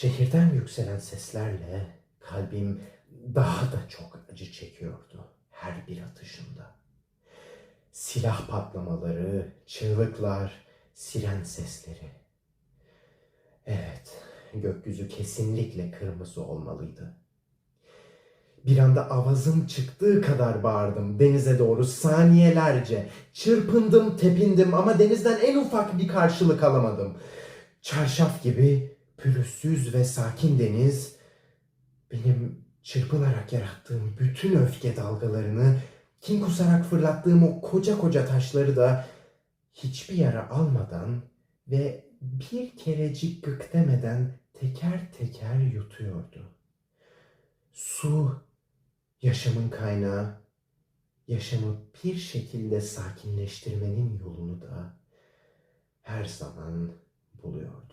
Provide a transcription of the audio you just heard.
Şehirden yükselen seslerle kalbim daha da çok acı çekiyordu her bir atışında. Silah patlamaları, çığlıklar, siren sesleri. Evet, gökyüzü kesinlikle kırmızı olmalıydı. Bir anda avazım çıktığı kadar bağırdım denize doğru saniyelerce. Çırpındım, tepindim ama denizden en ufak bir karşılık alamadım. Çarşaf gibi pürüzsüz ve sakin deniz benim çırpınarak yarattığım bütün öfke dalgalarını, kin kusarak fırlattığım o koca koca taşları da hiçbir yara almadan ve bir kerecik gık demeden teker teker yutuyordu. Su, yaşamın kaynağı, yaşamı bir şekilde sakinleştirmenin yolunu da her zaman buluyordu.